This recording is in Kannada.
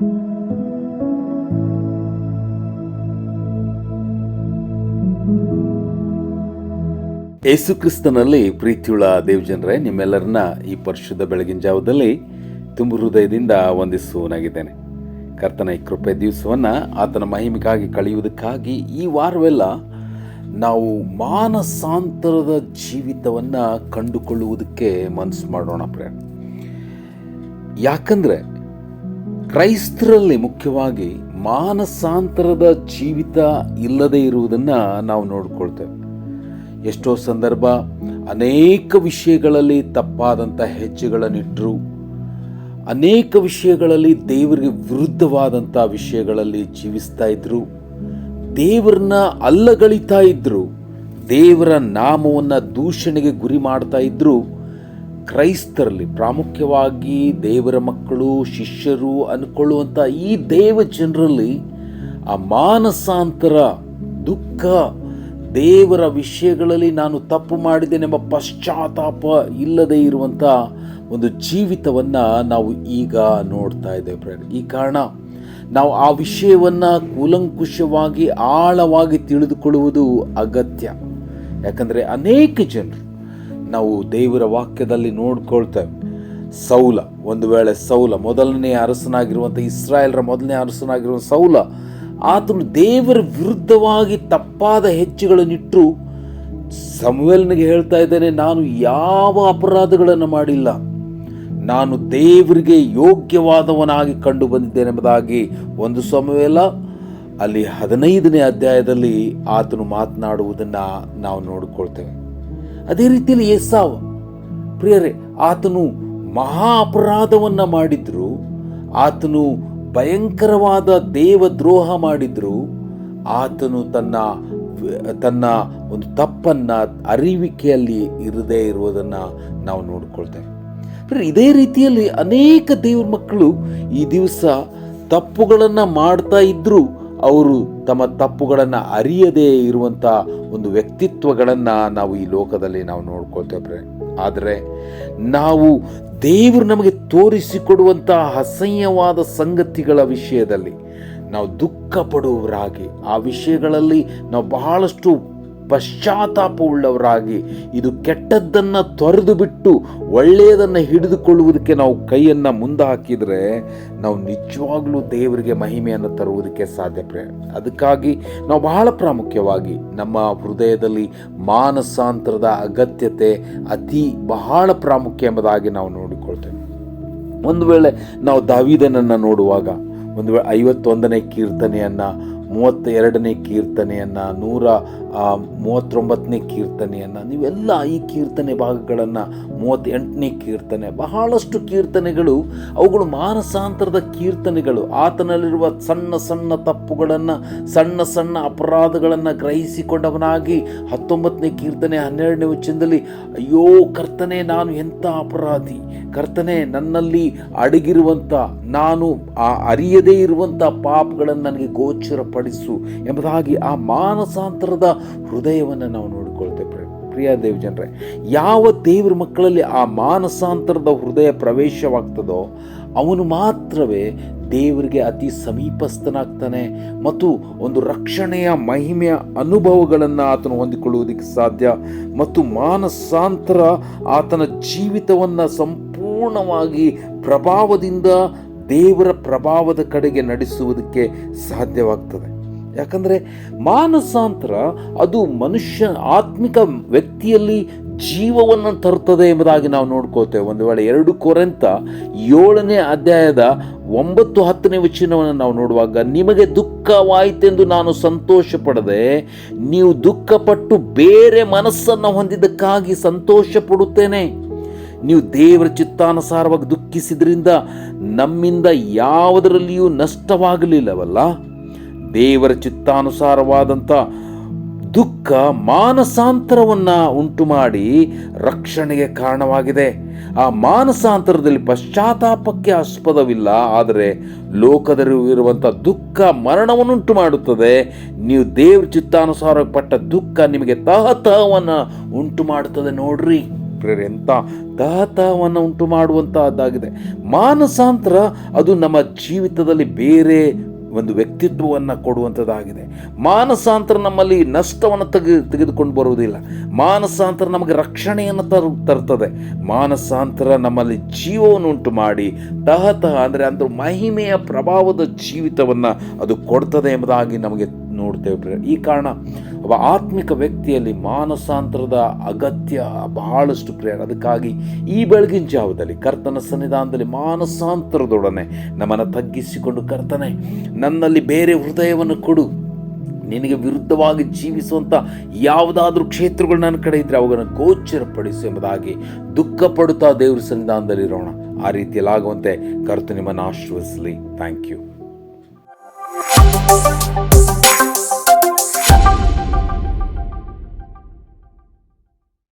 ಯೇಸು ಕ್ರಿಸ್ತನಲ್ಲಿ ಪ್ರೀತಿಯುಳ್ಳ ದೇವಜನರೇ, ನಿಮ್ಮೆಲ್ಲರನ್ನ ಈ ಪರಿಶುದ್ಧ ಬೆಳಗಿನ ಜಾವದಲ್ಲಿ ತುಂಬ ಹೃದಯದಿಂದ ವಂದಿಸುವನಾಗಿದ್ದೇನೆ. ಕರ್ತನ ಈ ಕೃಪೆ ದಿವಸವನ್ನು ಆತನ ಮಹಿಮೆಗಾಗಿ ಕಳೆಯುವುದಕ್ಕಾಗಿ ಈ ವಾರವೆಲ್ಲ ನಾವು ಮಾನಸಾಂತರದ ಜೀವಿತವನ್ನು ಕಂಡುಕೊಳ್ಳುವುದಕ್ಕೆ ಮನಸ್ಸು ಮಾಡೋಣ ಪ್ರೇಮ ಯಾಕಂದರೆ ಕ್ರೈಸ್ತರಲ್ಲಿ ಮುಖ್ಯವಾಗಿ ಮಾನಸಾಂತರದ ಜೀವಿತ ಇಲ್ಲದೆ ಇರುವುದನ್ನು ನಾವು ನೋಡ್ಕೊಳ್ತೇವೆ. ಎಷ್ಟೋ ಸಂದರ್ಭ ಅನೇಕ ವಿಷಯಗಳಲ್ಲಿ ತಪ್ಪಾದಂಥ ಹೆಜ್ಜೆಗಳನ್ನಿಟ್ಟರು ಅನೇಕ ವಿಷಯಗಳಲ್ಲಿ ದೇವರಿಗೆ ವಿರುದ್ಧವಾದಂಥ ವಿಷಯಗಳಲ್ಲಿ ಜೀವಿಸ್ತಾ ಇದ್ರು, ದೇವರನ್ನ ಅಲ್ಲಗಳಿತಾ ಇದ್ರು, ದೇವರ ನಾಮವನ್ನು ದೂಷಣೆಗೆ ಗುರಿ ಮಾಡ್ತಾ ಇದ್ರು ಕ್ರೈಸ್ತರಲ್ಲಿ ಪ್ರಾಮುಖ್ಯವಾಗಿ ದೇವರ ಮಕ್ಕಳು, ಶಿಷ್ಯರು ಅಂದ್ಕೊಳ್ಳುವಂಥ ಈ ದೇವ ಜನರಲ್ಲಿ ಆ ಮಾನಸಾಂತರ ದುಃಖ ದೇವರ ವಿಷಯಗಳಲ್ಲಿ ನಾನು ತಪ್ಪು ಮಾಡಿದ್ದೇನೆಂಬ ಪಶ್ಚಾತ್ತಾಪ ಇಲ್ಲದೆ ಇರುವಂಥ ಒಂದು ಜೀವಿತವನ್ನು ನಾವು ಈಗ ನೋಡ್ತಾ ಇದ್ದೇವೆ ಫ್ರೆಂಡ್ ಈ ಕಾರಣ ನಾವು ಆ ವಿಷಯವನ್ನು ಕೂಲಂಕುಷವಾಗಿ ಆಳವಾಗಿ ತಿಳಿದುಕೊಳ್ಳುವುದು ಅಗತ್ಯ. ಯಾಕಂದರೆ ಅನೇಕ ಜನರು ನಾವು ದೇವರ ವಾಕ್ಯದಲ್ಲಿ ನೋಡ್ಕೊಳ್ತೇವೆ. ಸೌಲ, ಒಂದು ವೇಳೆ ಸೌಲ, ಮೊದಲನೇ ಅರಸನಾಗಿರುವಂಥ ಇಸ್ರಾಯೇಲ್ರ ಮೊದಲನೇ ಅರಸನಾಗಿರುವ ಸೌಲ, ಆತನು ದೇವರ ವಿರುದ್ಧವಾಗಿ ತಪ್ಪಾದ ಹೆಚ್ಚುಗಳನ್ನಿಟ್ಟು ಸಮುವೆಲ್ನಿಗೆ ಹೇಳ್ತಾ ಇದ್ದೇನೆ, ನಾನು ಯಾವ ಅಪರಾಧಗಳನ್ನು ಮಾಡಿಲ್ಲ. ನಾನು ದೇವರಿಗೆ ಯೋಗ್ಯವಾದವನಾಗಿ ಕಂಡು ಬಂದಿದ್ದೇನೆಂಬುದಾಗಿ ಒಂದು ಸಮುವೆಲ, ಅಲ್ಲಿ ಹದಿನೈದನೇ ಅಧ್ಯಾಯದಲ್ಲಿ ಆತನು ಮಾತನಾಡುವುದನ್ನು ನಾವು ನೋಡಿಕೊಳ್ತೇವೆ. ಅದೇ ರೀತಿಯಲ್ಲಿ ಏಸಾವ್. ಪ್ರಿಯರೇ, ಆತನು ಮಹಾ ಅಪರಾಧವನ್ನು ಮಾಡಿದ್ರು, ಆತನು ಭಯಂಕರವಾದ ದೇವದ್ರೋಹ ಮಾಡಿದ್ರು, ಆತನು ತನ್ನ ತನ್ನ ಒಂದು ತಪ್ಪನ್ನ ಅರಿವಿಕೆಯಲ್ಲಿ ಇರದೇ ಇರುವುದನ್ನು ನಾವು ನೋಡ್ಕೊಳ್ತೇವೆ. ಇದೇ ರೀತಿಯಲ್ಲಿ ಅನೇಕ ದೇವ್ರ ಮಕ್ಕಳು ಈ ದಿವಸ ತಪ್ಪುಗಳನ್ನು ಮಾಡ್ತಾ ಇದ್ರು ಅವರು ತಮ್ಮ ತಪ್ಪುಗಳನ್ನು ಅರಿಯದೇ ಇರುವಂಥ ಒಂದು ವ್ಯಕ್ತಿತ್ವಗಳನ್ನು ನಾವು ಈ ಲೋಕದಲ್ಲಿ ನಾವು ನೋಡ್ಕೊಳ್ತೇವೆ ಆದರೆ ನಾವು ದೇವರು ನಮಗೆ ತೋರಿಸಿಕೊಡುವಂಥ ಅಸಹ್ಯವಾದ ಸಂಗತಿಗಳ ವಿಷಯದಲ್ಲಿ ನಾವು ದುಃಖ ಪಡುವವರಾಗಿ ಆ ವಿಷಯಗಳಲ್ಲಿ ನಾವು ಬಹಳಷ್ಟು ಪಶ್ಚಾತ್ತಾಪವುಳ್ಳವರಾಗಿ. ಇದು ಕೆಟ್ಟದ್ದನ್ನು ತೊರೆದು ಬಿಟ್ಟು ಒಳ್ಳೆಯದನ್ನು ಹಿಡಿದುಕೊಳ್ಳುವುದಕ್ಕೆ ನಾವು ಕೈಯನ್ನು ಮುಂದೆ ಹಾಕಿದರೆ ನಾವು ನಿಜವಾಗ್ಲೂ ದೇವರಿಗೆ ಮಹಿಮೆಯನ್ನು ತರುವುದಕ್ಕೆ ಸಾಧ್ಯ ಅದಕ್ಕಾಗಿ ನಾವು ಬಹಳ ಪ್ರಾಮುಖ್ಯವಾಗಿ ನಮ್ಮ ಹೃದಯದಲ್ಲಿ ಮಾನಸಾಂತರದ ಅಗತ್ಯತೆ ಅತಿ ಬಹಳ ಪ್ರಾಮುಖ್ಯ ಎಂಬುದಾಗಿ ನಾವು ನೋಡಿಕೊಳ್ತೇವೆ. ಒಂದು ವೇಳೆ ನಾವು ದಾವಿದನನ್ನು ನೋಡುವಾಗ, ಒಂದು ವೇಳೆ ಐವತ್ತೊಂದನೇ ಕೀರ್ತನೆಯನ್ನು ಮೂವತ್ತ ಎರಡನೇ ಕೀರ್ತನೆಯನ್ನು, ನೂರ ಮೂವತ್ತೊಂಬತ್ತನೇ ಕೀರ್ತನೆಯನ್ನು, ನೀವೆಲ್ಲ ಈ ಕೀರ್ತನೆ ಭಾಗಗಳನ್ನು, ಮೂವತ್ತೆಂಟನೇ ಕೀರ್ತನೆ, ಬಹಳಷ್ಟು ಕೀರ್ತನೆಗಳು, ಅವುಗಳು ಮಾನಸಾಂತರದ ಕೀರ್ತನೆಗಳು. ಆತನಲ್ಲಿರುವ ಸಣ್ಣ ಸಣ್ಣ ತಪ್ಪುಗಳನ್ನು, ಸಣ್ಣ ಸಣ್ಣ ಅಪರಾಧಗಳನ್ನು ಗ್ರಹಿಸಿಕೊಂಡವನಾಗಿ ಹತ್ತೊಂಬತ್ತನೇ ಕೀರ್ತನೆ ಹನ್ನೆರಡನೇ ವಚನದಲ್ಲಿ, ಅಯ್ಯೋ, ಕರ್ತನೆ, ನಾನು ಎಂಥ ಅಪರಾಧಿ? ಕರ್ತನೆ, ನನ್ನಲ್ಲಿ ಅಡಗಿರುವಂಥ, ನಾನು ಆ ಅರಿಯದೇ ಇರುವಂಥ ಪಾಪಗಳನ್ನು ನನಗೆ ಗೋಚರಪಡಿಸು ಎಂಬುದಾಗಿ ಆ ಮಾನಸಾಂತರದ ಹೃದಯವನ್ನು ನಾವು ನೋಡಿಕೊಳ್ತೇವೆ ಪ್ರಿಯ ದೇವ ಜನರೇ. ಯಾವ ದೇವ್ರ ಮಕ್ಕಳಲ್ಲಿ ಆ ಮಾನಸಾಂತರದ ಹೃದಯ ಪ್ರವೇಶವಾಗ್ತದೋ, ಅವನು ಮಾತ್ರವೇ ದೇವರಿಗೆ ಅತಿ ಸಮೀಪಸ್ಥನಾಗ್ತಾನೆ ಮತ್ತು ಒಂದು ರಕ್ಷಣೆಯ ಮಹಿಮೆಯ ಅನುಭವಗಳನ್ನು ಆತನು ಹೊಂದಿಕೊಳ್ಳುವುದಕ್ಕೆ ಸಾಧ್ಯ ಮತ್ತು ಮಾನಸಾಂತರ ಆತನ ಜೀವಿತವನ್ನು ಸಂಪೂರ್ಣವಾಗಿ ಪ್ರಭಾವದಿಂದ ದೇವರ ಪ್ರಭಾವದ ಕಡೆಗೆ ನಡೆಸುವುದಕ್ಕೆ ಸಾಧ್ಯವಾಗ್ತದೆ. ಯಾಕಂದರೆ ಮಾನಸಾಂತರ ಅದು ಮನುಷ್ಯ ಆತ್ಮಿಕ ವ್ಯಕ್ತಿಯಲ್ಲಿ ಜೀವವನ್ನು ತರುತ್ತದೆ ಎಂಬುದಾಗಿ ನಾವು ನೋಡ್ಕೋತೇವೆ ಒಂದು ವೇಳೆ ಎರಡು ಕೊರೆಂತ ಏಳನೇ ಅಧ್ಯಾಯದ ಒಂಬತ್ತು ಹತ್ತನೇ ವಚನವನ್ನು ನಾವು ನೋಡುವಾಗ, ನಿಮಗೆ ದುಃಖವಾಯಿತೆಂದು ನಾನು ಸಂತೋಷ ಪಡದೆ ನೀವು ದುಃಖಪಟ್ಟು ಬೇರೆ ಮನಸ್ಸನ್ನು ಹೊಂದಿದ್ದಕ್ಕಾಗಿ ಸಂತೋಷ ಪಡುತ್ತೇನೆ ನೀವು ದೇವರ ಚಿತ್ತಾನುಸಾರವಾಗಿ ದುಃಖಿಸಿದ್ರಿಂದ ನಮ್ಮಿಂದ ಯಾವುದರಲ್ಲಿಯೂ ನಷ್ಟವಾಗಲಿಲ್ಲವಲ್ಲ? ದೇವರ ಚಿತ್ತಾನುಸಾರವಾದಂಥ ದುಃಖ ಮಾನಸಾಂತರವನ್ನು ಉಂಟು ಮಾಡಿ ರಕ್ಷಣೆಗೆ ಕಾರಣವಾಗಿದೆ. ಆ ಮಾನಸಾಂತರದಲ್ಲಿ ಪಶ್ಚಾತ್ತಾಪಕ್ಕೆ ಆಸ್ಪದವಿಲ್ಲ, ಆದರೆ ಲೋಕದಲ್ಲಿರುವಂಥ ದುಃಖ ಮರಣವನ್ನುಂಟು ಮಾಡುತ್ತದೆ ನೀವು ದೇವ್ರ ಚಿತ್ತಾನುಸಾರ ಪಟ್ಟ ದುಃಖ ನಿಮಗೆ ತಹತಹವನ್ನು ಉಂಟು ಮಾಡುತ್ತದೆ ನೋಡ್ರಿ. ಪ್ರೇರೆ ಎಂಥ ಘಾತವನ್ನು ಉಂಟು ಮಾಡುವಂತಹದ್ದಾಗಿದೆ. ಮಾನಸಾಂತರ ಅದು ನಮ್ಮ ಜೀವಿತದಲ್ಲಿ ಬೇರೆ ಒಂದು ವ್ಯಕ್ತಿತ್ವವನ್ನು ಕೊಡುವಂಥದ್ದಾಗಿದೆ ಮಾನಸಾಂತರ ನಮ್ಮಲ್ಲಿ ನಷ್ಟವನ್ನು ತೆಗೆ, ತೆಗೆದುಕೊಂಡು ಬರುವುದಿಲ್ಲ. ಮಾನಸಾಂತರ ನಮಗೆ ರಕ್ಷಣೆಯನ್ನು ತರ, ತರ್ತದೆ. ಮಾನಸಾಂತರ ನಮ್ಮಲ್ಲಿ ಜೀವವನ್ನು ಉಂಟು ಮಾಡಿ ತಹತಃ ಅಂದರೆ ಅಂದ್ರೆ ಮಹಿಮೆಯ ಪ್ರಭಾವದ ಜೀವಿತವನ್ನು ಅದು ಕೊಡ್ತದೆ ಎಂಬುದಾಗಿ ನಮಗೆ ನೋಡ್ತೇವೆ. ಈ ಕಾರಣ ಒಬ್ಬ ಆತ್ಮಿಕ ವ್ಯಕ್ತಿಯಲ್ಲಿ ಮಾನಸಾಂತರದ ಅಗತ್ಯ ಬಹಳಷ್ಟು ಪ್ರಿಯ ಅದಕ್ಕಾಗಿ ಈ ಬೆಳಗಿನ ಜಾವದಲ್ಲಿ ಕರ್ತನ ಸನ್ನಿಧಾನದಲ್ಲಿ ಮಾನಸಾಂತರದೊಡನೆ ನಮ್ಮನ್ನು ತಗ್ಗಿಸಿಕೊಂಡು ಕರ್ತನೆ, ನನ್ನಲ್ಲಿ ಬೇರೆ ಹೃದಯವನ್ನು ಕೊಡು. ನಿನಗೆ ವಿರುದ್ಧವಾಗಿ ಜೀವಿಸುವಂಥ ಯಾವುದಾದ್ರೂ ಕ್ಷೇತ್ರಗಳು ನನ್ನ ಕಡೆ ಇದ್ದರೆ ಅವುಗಳನ್ನು ಗೋಚರಪಡಿಸು ಎಂಬುದಾಗಿ ದುಃಖ ಪಡುತ್ತಾ ದೇವ್ರ ಸನ್ನಿಧಾನದಲ್ಲಿರೋಣ ಆ ರೀತಿಯಲ್ಲಿ ಆಗುವಂತೆ ಕರ್ತು ನಿಮ್ಮನ್ನು ಆಶ್ರಯಿಸಲಿ ಥ್ಯಾಂಕ್ ಯು